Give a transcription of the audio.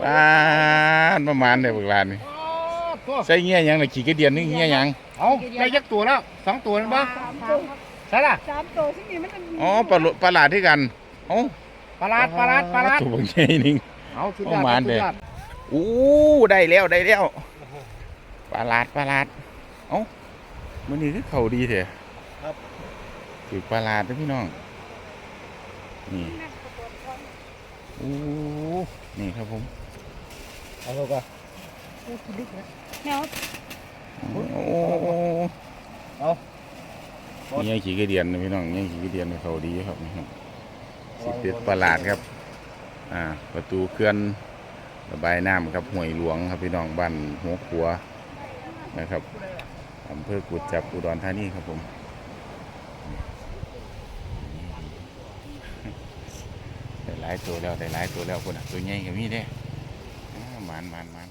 ปานประมาณเด้อพวกหลานนี่อ๋อตัวใส่เงี้ยหยังน่ะขี้กระเดียนนี่เงี้ยหยังเอาได้ยักตัวแล้วสองตัวนั่นปะสามตัวใช่ล่ะสามตัวที่นี่มันจะมีอ๋อปลาโลปลาหลาดที่กันเอ้าปลาลาดปลาลาดปลาลาดตัวบางใหญ่นึง เอาสุดยอดประมาณสุเด้ ดยอดอู้ได้แล้วได้แล้วปลาหลาดปลาหลาดเอ้ามันนี่คือเขาดีเถอะถือปลาหลาดนะพี่น้องนี่อู้นี่ครับผม เอาลูกอะแนวโอ้เอานี่ยังขี่กระเดียนนะพี่น้องนี่ยังขี่กระเดียนเขาดีครับนี่ครับสิเป็ดปลาหลาดครับ อ่า ประตูเขื่อนระบายน้ำครับห้วยหลวงครับพี่น้องบ้านหัวขัวนะครับอำเภอกุดจับอุดรธานีครับผมได้หลายตัวแล้วได้หลายตัวแล้วคนอะตัวใหญ่ก็มีเด้อ่า หมานหมานหมาน